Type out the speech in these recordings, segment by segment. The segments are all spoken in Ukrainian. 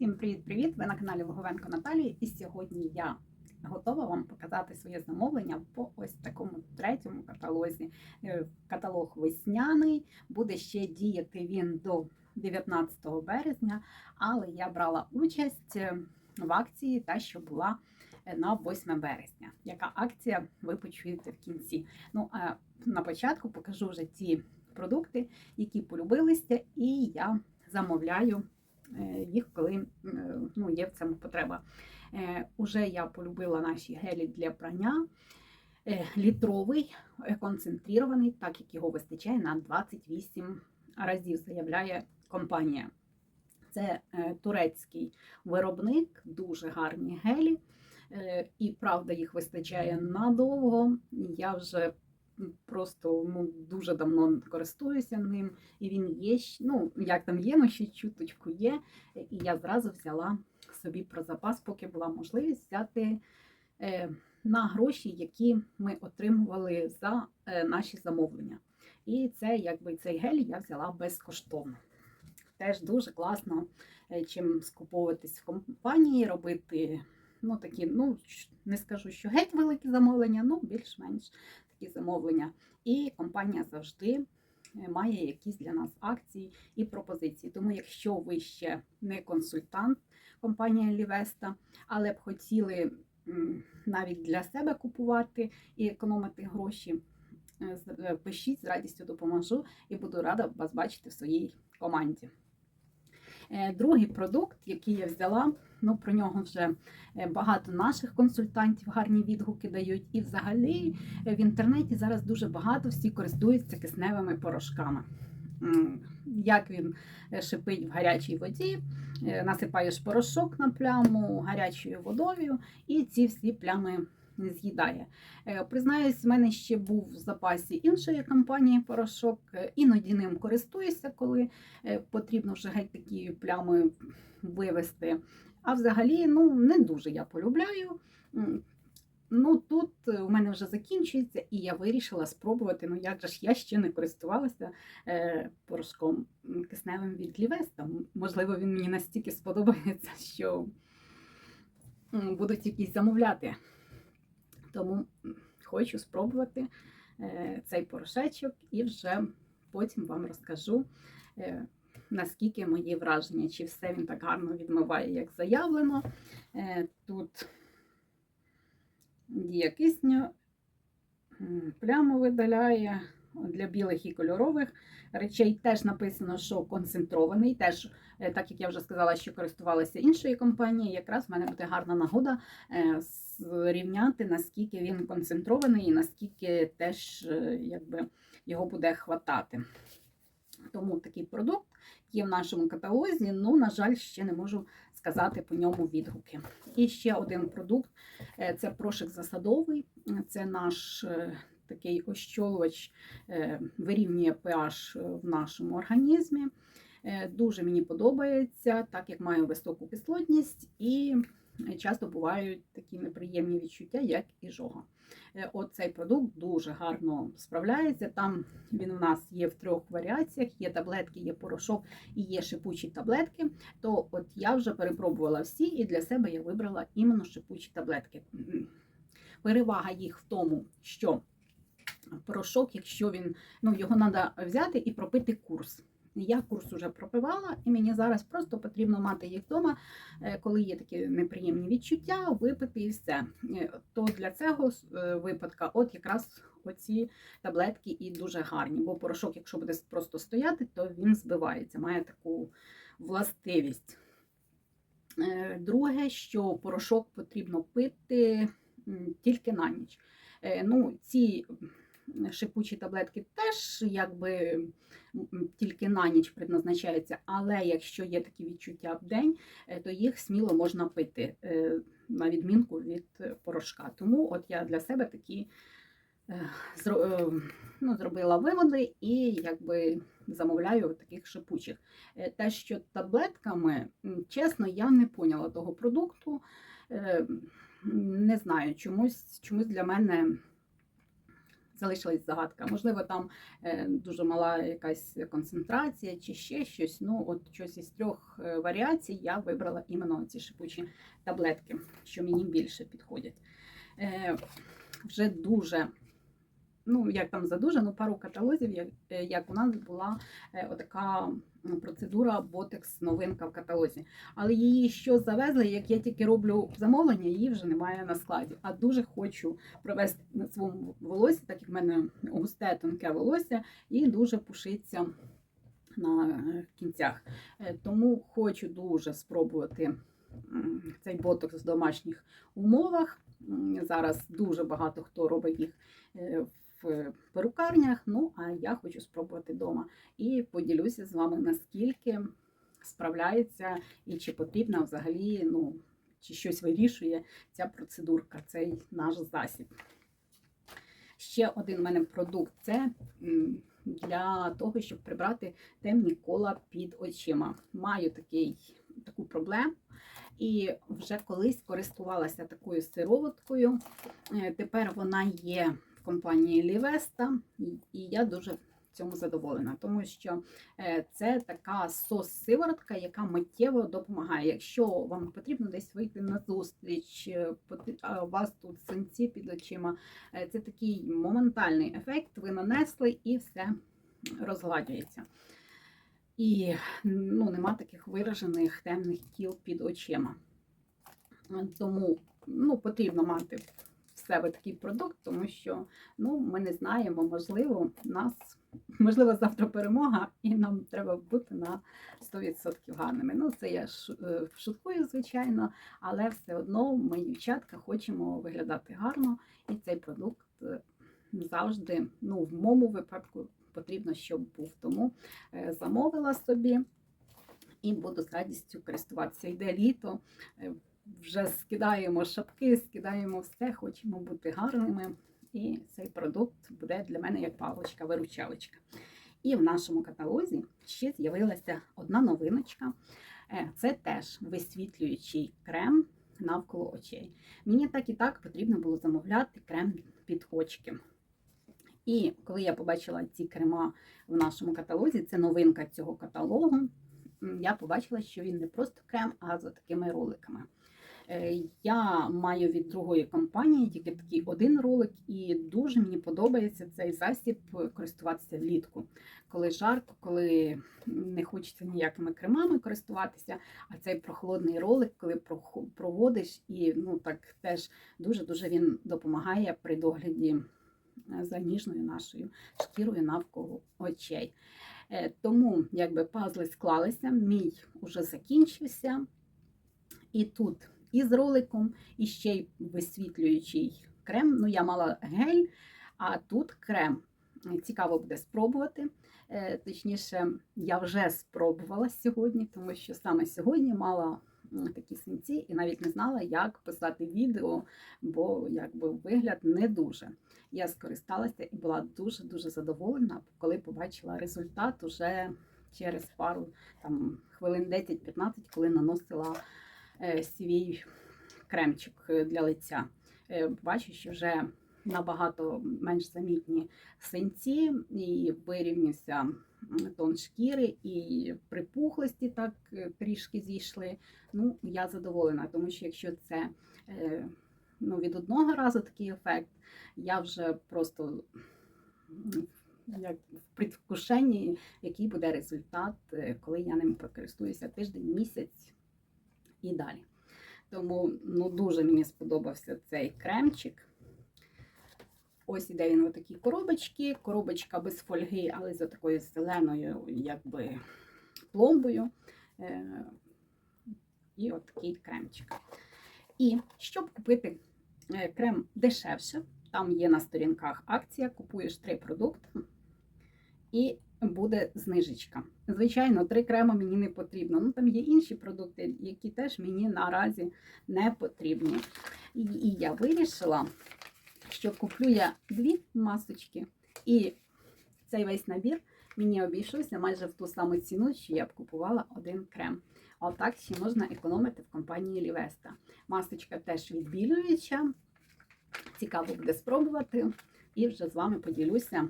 Всім привіт-привіт! Ви на каналі Логовенко Наталії. І сьогодні я готова вам показати своє замовлення по ось такому третьому каталозі. Е, Каталог весняний, буде ще діяти він до 19 березня, але я брала участь е, в акції, та що була е, на 8 березня. Яка акція ви почуєте в кінці? Ну а на початку покажу вже ті продукти, які полюбилися, і я замовляю їх, коли е, ну, є в цьому потреба. Е, Уже я полюбила наші гелі для прання. Е, Літровий, е, концентрований, так як його вистачає на 28 разів, заявляє компанія. Це е, турецький виробник, дуже гарні гелі. Е, І правда, їх вистачає надовго. Я вже просто ну, дуже давно користуюся ним, і він є, ну як там є, ну ще чуточку є. І я зразу взяла собі про запас, поки була можливість взяти е, на гроші, які ми отримували за е, наші замовлення. І це якби цей гель я взяла безкоштовно. Теж дуже класно, е, чим скуповуватись в компанії, робити ну такі, ну не скажу, що геть великі замовлення, ну більш-менш такі замовлення. І компанія завжди е, має якісь для нас акції і пропозиції. Тому, якщо ви ще не консультант компанії Лівеста, але б хотіли навіть для себе купувати і економити гроші, е, е, пишіть з радістю допоможу і буду рада вас бачити в своїй команді. Е, Другий продукт, який я взяла, ну про нього вже е, багато наших консультантів гарні відгуки дають. І взагалі е, в інтернеті зараз дуже багато всі користуються кисневими порошками. Як він шипить в гарячій воді, насипаєш порошок на пляму гарячою водою, і ці всі плями з'їдає. Е, Признаюсь, в мене ще був в запасі іншої компанії порошок. е, Іноді ним користуюся, коли е, потрібно вже геть такі плями вивести. А взагалі, ну не дуже я полюбляю. Ну тут у мене вже закінчується, і я вирішила спробувати. Ну як же ж я ще не користувалася е, порошком кисневим від Лівеста. Можливо, він мені настільки сподобається, що будуть якісь замовляти. Тому хочу спробувати е, цей порошечок і вже потім вам розкажу, е, наскільки мої враження, чи все він так гарно відмиває, як заявлено. Е, Тут дія кисню, пляму видаляє для білих і кольорових речей. Теж написано, що концентрований. Теж, е, так як я вже сказала, що користувалася іншою компанією, якраз в мене буде гарна нагода е, зрівняти, наскільки він концентрований і наскільки теж е, якби, його буде хватати. Тому такий продукт є в нашому каталозі, ну, на жаль, ще не можу сказати по ньому відгуки. І ще один продукт це прошик засадовий, це наш такий ощолувач, е, вирівнює pH в нашому організмі. Е, Дуже мені подобається, так як маю високу кислотність і часто бувають такі неприємні відчуття, як іжога. Е, От цей продукт дуже гарно справляється. Там він у нас є в трьох варіаціях: є таблетки, є порошок і є шипучі таблетки. То от я вже перепробувала всі, і для себе я вибрала іменно шипучі таблетки. Перевага їх в тому, що порошок, якщо він ну його треба взяти і пропити курс. Я курс уже пропивала, і мені зараз просто потрібно мати їх вдома, е, коли є такі неприємні відчуття, випити і все. Е, То для цього е, випадка, от якраз оці таблетки і дуже гарні. Бо порошок, якщо буде просто стояти, то він збивається, має таку властивість. Друге, що порошок потрібно пити тільки на ніч. Ну, ці шипучі таблетки теж якби тільки на ніч предназначаються, але якщо є такі відчуття в день, е, то їх сміло можна пити, е, на відмінку від порошка. Тому от я для себе такі е, ну, зробила виводи і якби замовляю таких шипучих. Те, що таблетками, чесно, я не поняла того продукту. Не знаю, чомусь, чомусь для мене залишилась загадка. Можливо, там е, дуже мала якась концентрація чи ще щось. Ну, от щось із трьох е, варіацій я вибрала іменно ці шипучі таблетки, що мені більше підходять. Е, вже дуже, ну як там за дуже, ну пару каталозів, як, е, як у нас була е, отака процедура ботекс новинка в каталозі. Але її що завезли, як я тільки роблю замовлення, її вже немає на складі. А дуже хочу провести на своєму волосі, так як в мене густе тонке волосся, і дуже пушиться на е, кінцях. Тому хочу дуже спробувати цей ботокс в домашніх умовах. Зараз дуже багато хто робить їх в перукарнях. Ну а я хочу спробувати вдома. І поділюся з вами, наскільки справляється і чи потрібна взагалі, ну, чи щось вирішує ця процедурка, цей наш засіб. Ще один в мене продукт це для того, щоб прибрати темні кола під очима. Маю такий, таку проблему. І вже колись користувалася такою сироваткою. Е, Тепер вона є компанії Лівеста, і я дуже цьому задоволена, тому що е, це така сос-сиворотка, яка миттєво допомагає. Якщо вам потрібно десь вийти на зустріч, е, у вас тут синці під очима, е, це такий моментальний ефект. Ви нанесли і все розгладюється. І ну, нема таких виражених темних кіл під очима. Тому ну, потрібно мати себе такий продукт, тому що ну, ми не знаємо, можливо, нас, можливо, завтра перемога, і нам треба бути на 100% гарними. Ну, це я е, шуткую, звичайно, але все одно ми, дівчатка, хочемо виглядати гарно, і цей продукт е, завжди, ну, в моєму випадку, потрібно, щоб був. Тому е, замовила собі і буду з радістю користуватися. Йде літо, вже скидаємо шапки, скидаємо все, хочемо бути гарними. І цей продукт буде для мене як паличка-виручалочка. І в нашому каталозі ще з'явилася одна новиночка. Е, Це теж висвітлюючий крем навколо очей. Мені так і так потрібно було замовляти крем під очки. І коли я побачила ці крема в нашому каталозі, це новинка цього каталогу. Я побачила, що він не просто крем, а за такими роликами. Е, Я маю від другої компанії тільки такий один ролик, і дуже мені подобається цей засіб користуватися влітку, коли жарко, коли не хочеться ніякими кремами користуватися. А цей прохолодний ролик, коли проводиш, і ну так теж дуже дуже він допомагає при догляді е, за ніжною нашою шкірою навколо очей. Е, Тому якби пазли склалися, мій уже закінчився. І тут і з роликом, і ще й висвітлюючий крем. Ну, я мала гель, а тут крем. Цікаво буде спробувати. Е, Точніше, я вже спробувала сьогодні, тому що саме сьогодні мала такі синці і навіть не знала, як писати відео, бо якби вигляд не дуже. Я скористалася і була дуже-дуже задоволена, коли побачила результат уже через пару там, хвилин 10-15, коли наносила свій кремчик е, для лиця. Е, Бачу, що вже набагато менш замітні синці, і вирівнявся тон шкіри, і припухлості так е, трішки зійшли. Ну, я задоволена, тому що якщо це е, ну, від одного разу такий ефект, я вже просто як в предвкушенні, який буде результат, е, коли я ним покористуюся тиждень, місяць і далі. Тому ну, дуже мені сподобався цей кремчик. Ось іде він в такій коробочці. Коробочка без фольги, але за такою зеленою, якби пломбою. Е, І от такий кремчик. І щоб купити е, крем дешевше, там є на сторінках акція, купуєш три продукти і буде знижечка. Звичайно, три крема мені не потрібно. Ну там є інші продукти, які теж мені наразі не потрібні. І, і я вирішила, що куплю я дві масочки, і цей весь набір мені обійшовся майже в ту саму ціну, що я б купувала один крем. Отак ще можна економити в компанії Лівеста. Масочка теж відбілююча. Цікаво буде спробувати. і вже з вами поділюся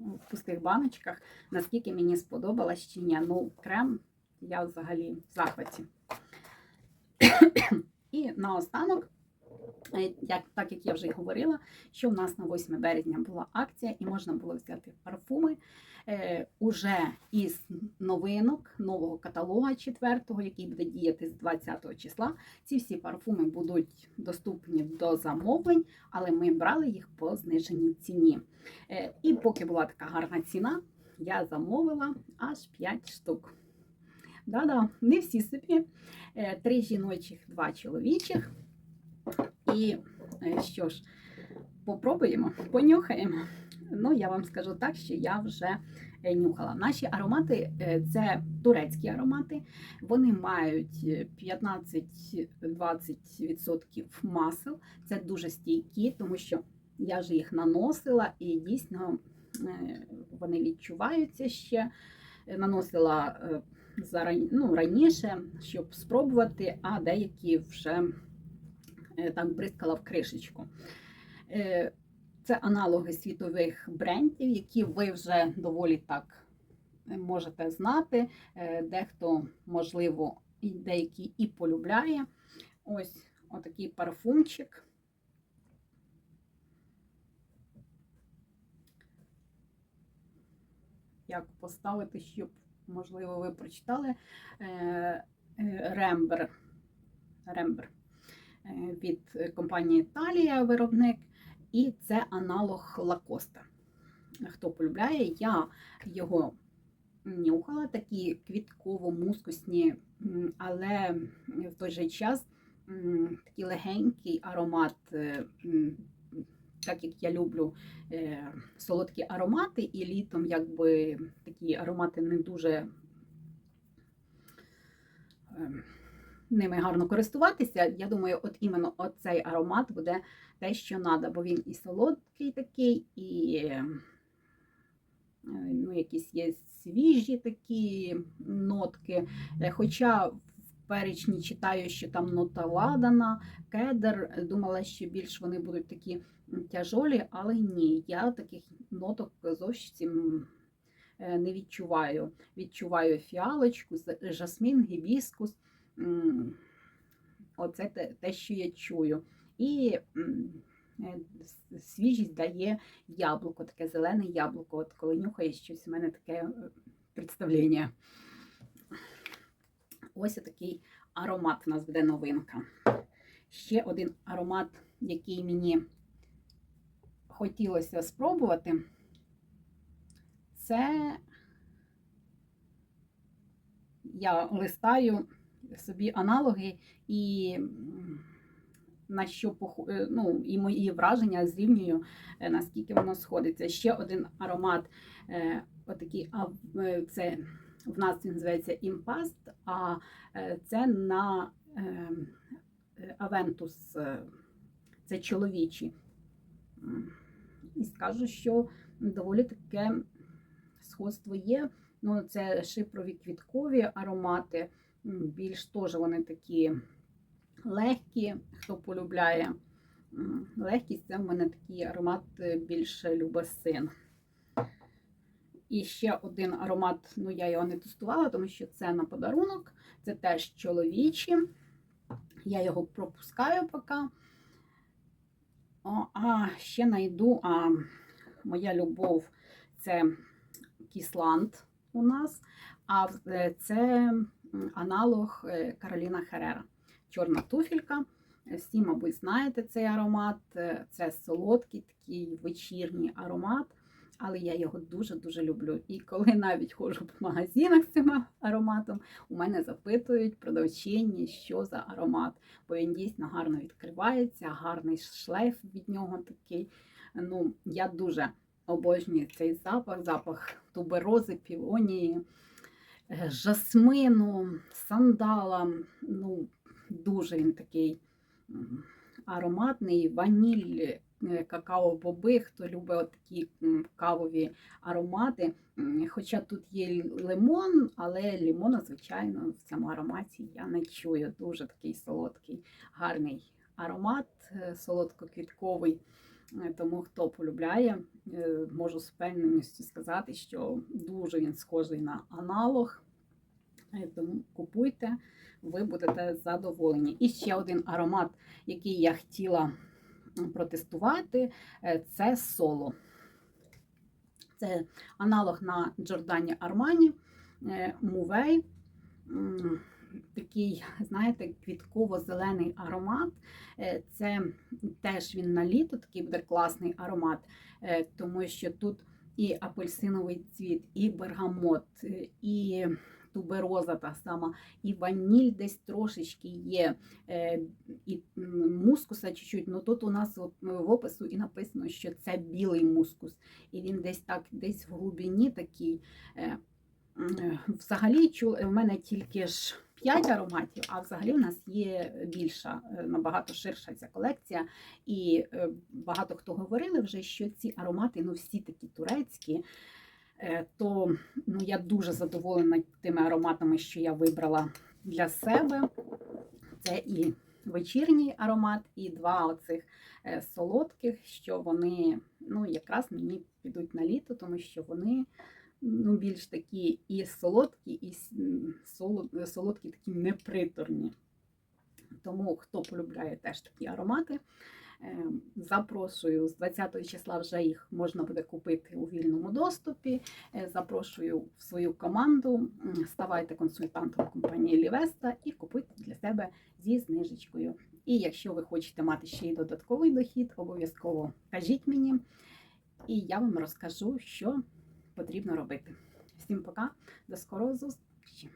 в пустих баночках, наскільки мені сподобалось чи ні. Ну, крем я взагалі в захваті. І наостанок, як, так як я вже говорила, що в нас на 8 березня була акція, і можна було взяти парфуми е, уже із новинок нового каталога 4, який буде діяти з 20 числа. Ці всі парфуми будуть доступні до замовлень, але ми брали їх по зниженій ціні. Е, І поки була така гарна ціна, я замовила аж 5 штук. Да-да, не всі собі. Е, Три жіночих, два чоловічих. І е, що ж, попробуємо, понюхаємо. Ну, я вам скажу так, що я вже е, нюхала. Наші аромати е, це турецькі аромати. Вони мають е, 15-20% масел. Це дуже стійкі, тому що я вже їх наносила і дійсно вони відчуваються ще. Наносила ну, раніше, щоб спробувати, а деякі вже е, так бризкала в кришечку. Е, Це аналоги світових брендів, які ви вже доволі так е, можете знати. Дехто, можливо, деякі і полюбляє. Ось отакий парфумчик. Як поставити, щоб, можливо, ви прочитали Рембер. Рембер від компанії Італія виробник, і це аналог Лакоста. Хто полюбляє, я його нюхала, такі квітково-мускусні, але в той же час такий легенький аромат, е, так як я люблю е, солодкі аромати, і літом якби такі аромати не дуже. Ними гарно користуватися. Я думаю, от іменно оцей аромат буде те, що треба, бо він і солодкий такий, і е, ну, якісь є свіжі такі нотки. Е, Хоча в перечні читаю, що там нота ладана, кедр. Думала, що більш вони будуть такі тяжолі, але ні, я таких ноток зовсім е, не відчуваю. Відчуваю фіалочку, жасмін, гібіскус. Оце те, те, що я чую. І е, свіжість дає яблуко, таке зелене яблуко. От коли нюхаєш щось, у мене таке е, представлення. Ось такий аромат у нас буде новинка. Ще один аромат, який мені хотілося спробувати, це я листаю собі аналоги і на що е, ну, і мої враження зрівнюю, е, наскільки воно сходиться. Ще один аромат, е, отакий, це в нас він називається імпаст, а це на Авентус, це чоловічі. І скажу, що доволі таке сходство є. Ну, це шипрові квіткові аромати. Більш теж вони такі легкі, хто полюбляє. Легкість це в мене такий аромат е, більше любить син. І ще один аромат, ну я його не тестувала, тому що це на подарунок. Це теж чоловічі. Я його пропускаю поки. О, а ще знайду, а моя любов це Кісланд у нас, а е, це аналог е, Кароліна Херера. Чорна туфелька. Всі, мабуть, знаєте цей аромат. Е, Це солодкий такий вечірній аромат, але я його дуже-дуже люблю. І коли навіть ходжу по магазинах з цим ароматом, у мене запитують продавчині, що за аромат, бо він дійсно гарно відкривається, гарний шлейф від нього такий. Ну, я дуже обожнюю цей запах, запах туберози, півонії, е, жасмину, сандала. Ну, дуже він такий ароматний, ваніль, е, какао-боби, хто любить такі кавові аромати. Хоча тут є лимон, але лимона, звичайно, в цьому ароматі я не чую. Дуже такий солодкий, гарний аромат, е, солодко-квітковий. Тому хто полюбляє, е, можу з впевненістю сказати, що дуже він схожий на аналог. Е, Тому купуйте, ви будете задоволені. І ще один аромат, який я хотіла протестувати, е, це соло. Це аналог на Джордані Армані Мувей. Такий, знаєте, квітково-зелений аромат. Е, Це теж він на літо, такий буде класний аромат, е, тому що тут і апельсиновий цвіт, і бергамот, е, і тубероза та сама, і ваніль десь трошечки є, і мускуса чуть-чуть. Ну тут у нас в опису і написано, що це білий мускус, і він десь так, десь в глибині такий. Взагалі, в мене тільки ж 5 ароматів, а взагалі в нас є більша, е, набагато ширша ця колекція. І е, багато хто говорили вже, що ці аромати, ну всі такі турецькі, е, то ну, я дуже задоволена тими ароматами, що я вибрала для себе. Це і вечірній аромат, і два оцих солодких, що вони ну, якраз мені підуть на літо, тому що вони ну, більш такі і солодкі, і солодкі такі неприторні. Тому хто полюбляє теж такі аромати, е, запрошую з 20 числа вже їх можна буде купити у вільному доступі. Е, Запрошую в свою команду. Ставайте консультантом компанії Лівеста і купуйте для себе зі знижечкою. І якщо ви хочете мати ще й додатковий дохід, обов'язково кажіть мені, і я вам розкажу, що потрібно робити. Всім пока, до скорого зустрічі!